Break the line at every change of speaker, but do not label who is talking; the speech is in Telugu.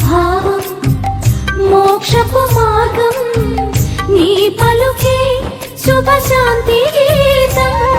భావం మోక్షపు మార్గం నీ పలుకే శుభశాంతి గీతం.